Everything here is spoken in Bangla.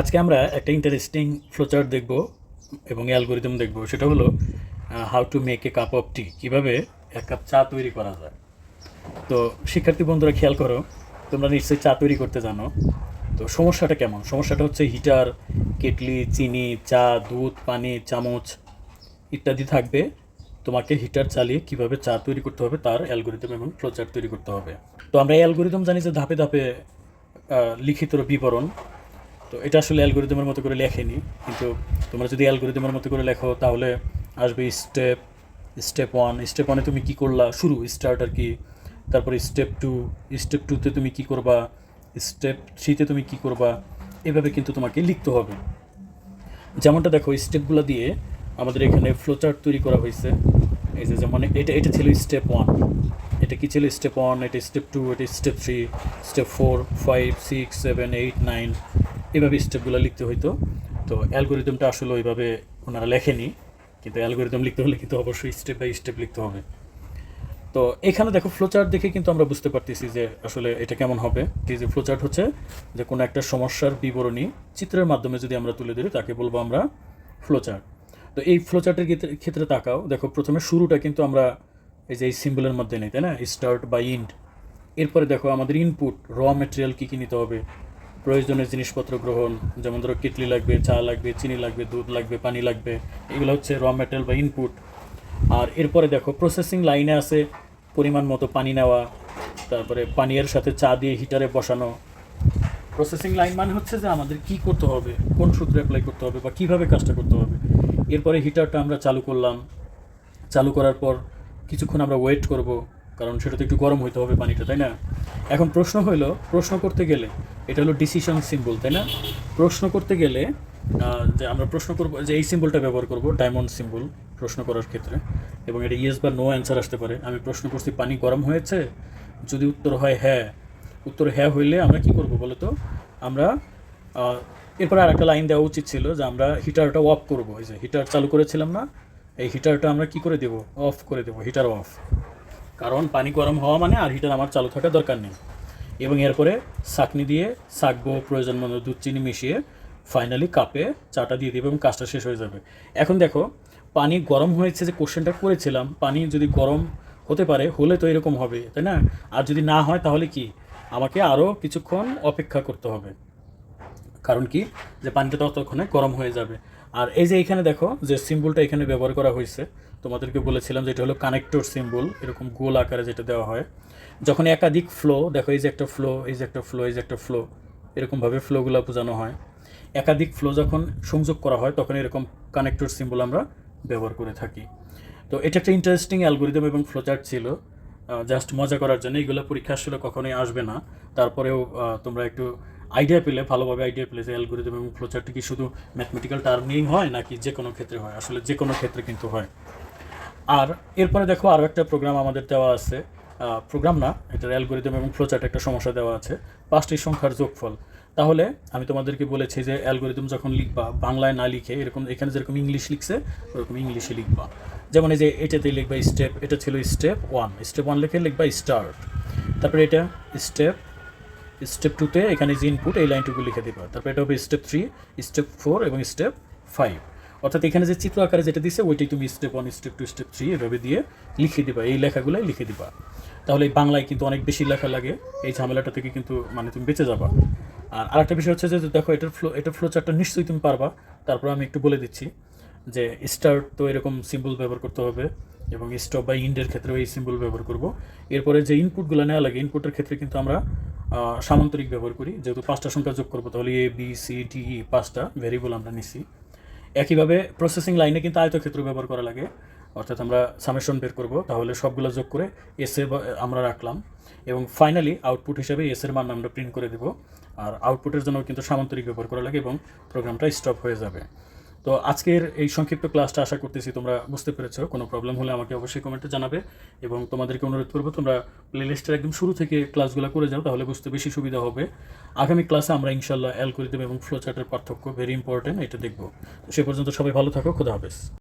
আজকে আমরা একটা ইন্টারেস্টিং ফ্লোচার্ট দেখব এবং অ্যালগোরিদম দেখব। সেটা হলো how to make a cup of tea কীভাবে এক কাপ চা তৈরি করা যায়। তো শিক্ষার্থী বন্ধুরা, খেয়াল করো, তোমরা নিশ্চয়ই চা তৈরি করতে জানো। তো সমস্যাটা কেমন? সমস্যাটা হচ্ছে হিটার, কেটলি, চিনি, চা, দুধ, পানি, চামচ ইত্যাদি থাকবে। তোমাকে হিটার চালিয়ে কীভাবে চা তৈরি করতে হবে, তার অ্যালগোরিদম এবং ফ্লোচার্ট তৈরি করতে হবে। তো আমরা অ্যালগোরিদম জানি যে ধাপে ধাপে লিখিত বিবরণ তো এটা আসলে অ্যালগোরিদমের মতো করে লেখেনি, কিন্তু তোমরা যদি অ্যালগোরিদমের মতো করে লেখো, তাহলে আসবে স্টেপ স্টেপ ওয়ান স্টেপ ওয়ানে তুমি কী করলা? শুরু স্টার্ট আর কি। তারপরে স্টেপ টু স্টেপ টুতে তুমি কী করবা? স্টেপ থ্রিতে তুমি কী করবা? এভাবে কিন্তু তোমাকে লিখতে হবে। যেমনটা দেখো স্টেপগুলো দিয়ে আমাদের এখানে ফ্লোচার্ট তৈরি করা হয়েছে। এই যে যেমন এটা এটা ছিল স্টেপ ওয়ান এটা কি ছিল? স্টেপ ওয়ান এটা স্টেপ টু এটা step three step four five six seven eight nine এভাবে স্টেপগুলো লিখতে হইতো। তো অ্যালগোরিদমটা আসলে ওইভাবে ওনারা লেখেনি, কিন্তু অ্যালগোরিদম লিখতে হলে কিন্তু অবশ্যই স্টেপ বাই স্টেপ লিখতে হবে। তো এখানে দেখো ফ্লোচার্ট দেখে কিন্তু আমরা বুঝতে পারতেছি যে আসলে এটা কেমন হবে। যে ফ্লোচার্ট হচ্ছে যে কোনো একটা সমস্যার বিবরণী চিত্রের মাধ্যমে যদি আমরা তুলে ধরি, তাকে বলব আমরা ফ্লোচার্ট তো এই ফ্লোচার্টের ক্ষেত্রে- ক্ষেত্রে তাকাও। দেখো প্রথমে শুরুটা কিন্তু আমরা এই যে এই সিম্বলের মধ্যে নিই, তাই না? স্টার্ট বা ইন্ড এরপরে দেখো আমাদের ইনপুট র মেটেরিয়াল কী কী নিতে হবে? প্রয়োজনীয় জিনিসপত্র গ্রহণ, যেমন ধরো কিটলি লাগবে, চা লাগবে, চিনি লাগবে, দুধ লাগবে, পানি লাগবে, এগুলো হচ্ছে র মেটেরিয়াল বা ইনপুট আর এরপরে দেখো প্রসেসিং লাইনে আছে পরিমাণ মতো পানি নেওয়া, তারপরে পানির সাথে চা দিয়ে হিটারে বসানো। প্রসেসিং লাইন মানে হচ্ছে যে আমাদের কি করতে হবে, কোন সূত্রে অ্যাপ্লাই করতে হবে বা কীভাবে কাজটা করতে হবে। এরপরে হিটারটা আমরা চালু করলাম। চালু করার পর কিছুক্ষণ আমরা ওয়েট করব, কারণ সেটা তো একটু গরম হইতে হবে পানিটা, তাই না? এখন প্রশ্ন হইল, প্রশ্ন করতে গেলে এটা হলো ডিসিশন সিম্বল তাই না? প্রশ্ন করতে গেলে যে আমরা প্রশ্ন করব, যে এই সিম্বলটা ব্যবহার করব ডায়মন্ড সিম্বল প্রশ্ন করার ক্ষেত্রে, এবং এটা ইয়েস বা নো অ্যান্সার আসতে পারে। আমি প্রশ্ন করছি, পানি গরম হয়েছে? যদি উত্তর হয় হ্যাঁ। উত্তর হ্যাঁ হইলে আমরা কি করব বলো তো আমরা এরপরে আর একটা লাইন দেওয়া উচিত ছিল যে আমরা হিটারটা অফ করব। এই যে হিটার চালু করেছিলাম না, এই হিটারটা আমরা কি করে দেব? অফ করে দেব হিটার অফ কারণ পানি গরম হওয়া মানে আর হিটার আমার চালু থাকা দরকার নেই। এবং এরপরে ছাকনি দিয়ে ছাকবো প্রয়োজন মতো দুধ, চিনি মিশিয়ে ফাইনালি কাপে চাটা দিয়ে দেবো এবং কাজটা শেষ হয়ে যাবে। এখন দেখো, পানি গরম হয়েছে যে কোশ্চেনটা করেছিলাম, পানি যদি গরম হতে পারে, হলে তো এরকম হবে, তাই না? আর যদি না হয়, তাহলে কি? আমাকে আরও কিছুক্ষণ অপেক্ষা করতে হবে। কারণ কি? যে পানিটা ততক্ষণে গরম হয়ে যাবে। আর এই যে এখানে দেখো, যে সিম্বলটা এখানে ব্যবহার করা হয়েছে তোমাদেরকে বলেছিলাম যে এটা হলো কানেক্টর সিম্বল এরকম গোল আকারে যেটা দেওয়া হয়। যখন একাধিক ফ্লো দেখো এই যে একটা ফ্লো এই যে একটা ফ্লো এই যে একটা ফ্লো এরকমভাবে ফ্লোগুলো বোঝানো হয়। একাধিক ফ্লো যখন সংযোগ করা হয়, তখন এরকম কানেক্টর সিম্বল আমরা ব্যবহার করে থাকি। তো এটা একটা ইন্টারেস্টিং অ্যালগোরিদম এবং ফ্লোচার্ট ছিল। জাস্ট মজা করার জন্য। এগুলো পরীক্ষা আসলে কখনোই আসবে না। তারপরেও তোমরা একটু আইডিয়া পেলে, ভালোভাবে আইডিয়া পেলে যে অ্যালগোরিদম এবং ফ্লোচার্টটি কি শুধু ম্যাথমেটিক্যাল টার্ম হয় নাকি যে কোনো ক্ষেত্রে হয়। আসলে যে কোনো ক্ষেত্রে কিন্তু হয়। আর এরপরে দেখো আরও একটা প্রোগ্রাম আমাদের দেওয়া আছে। প্রোগ্রাম না, এটার অ্যালগোরিদম এবং ফ্লোচার্ট একটা সমস্যা দেওয়া আছে। পাঁচটি সংখ্যার যোগফল। তাহলে আমি তোমাদেরকে বলেছি যে অ্যালগোরিদম যখন লিখবা, বাংলায় না লিখে এরকম, এখানে যেরকম ইংলিশ লিখছে, ওরকম ইংলিশে লিখবা। যেমন এই যে এটাতে লিখবা স্টেপ এটা ছিল স্টেপ ওয়ান স্টেপ ওয়ান লিখে লিখবা স্টার্ট তারপরে এটা স্টেপ স্টেপ টুতে এখানে যে ইনপুট এই লাইনটুকু লিখে দিবা। তারপরে এটা হবে স্টেপ থ্রি স্টেপ ফোর এবং স্টেপ ফাইভ অর্থাৎ এখানে যে চিত্র আকারে যেটা দিছে ওইটাই তুমি step one step two step three এভাবে দিয়ে লিখে দিবা। এই লেখাগুলোই লিখে দিবা। তাহলে বাংলায় কিন্তু অনেক বেশি লেখা লাগে। এই ঝামেলাটা থেকে কিন্তু মানে তুমি বেঁচে যাবা। আর আরেকটা বিষয় হচ্ছে যে দেখো, এটার ফ্লো এটার ফ্লো চার্টটা নিশ্চয়ই তুমি পারবা। তারপর আমি একটু বলে দিচ্ছি যে স্টার্ট তো এরকম সিম্বল ব্যবহার করতে হবে এবং স্টপ বা ইন্ডের ক্ষেত্রেও এই সিম্বল ব্যবহার করব। এরপরে যে ইনপুটগুলো নেওয়া লাগে ইনপুটের ক্ষেত্রে কিন্তু আমরা সামান্তরিক ব্যবহার করি। যেহেতু পাঁচটা সংখ্যা যোগ করব, তাহলে A B C D E পাঁচটা ভেরিয়েবল আমরা নিছি। একইভাবে প্রসেসিং লাইনে কিন্তু আয়তক্ষেত্র ব্যবহার করা লাগে। অর্থাৎ আমরা সামেশন বের করব, তাহলে সবগুলো যোগ করে এসে আমরা রাখলাম। এবং ফাইনালি আউটপুট হিসাবে এসের মান আমরা প্রিন্ট করে দেব। আর আউটপুটের জন্য কিন্তু সামান্তরিক ব্যবহার করা লাগে এবং প্রোগ্রামটা স্টপ হয়ে যাবে। তো আজকের এই সংক্ষিপ্ত ক্লাসটা আশা করতেছি তোমরা বুঝতে পেরেছ, কোনো প্রবলেম হলে আমাকে অবশ্যই কমেন্টে জানাবে এবং তোমাদেরকে অনুরোধ করব, তোমরা প্লেলিস্টের একদম শুরু থেকে ক্লাসগুলো করে যাও, তাহলে বুঝতে বেশি সুবিধা হবে। আগামী ক্লাসে আমরা ইনশাল্লাহ অ্যাল করে দেবো এবং ফ্লো চার্টের পার্থক্য ভেরি ইম্পর্টেন্ট এটা দেখব। সে পর্যন্ত সবাই ভালো থাকো, খুদা হাফেজ।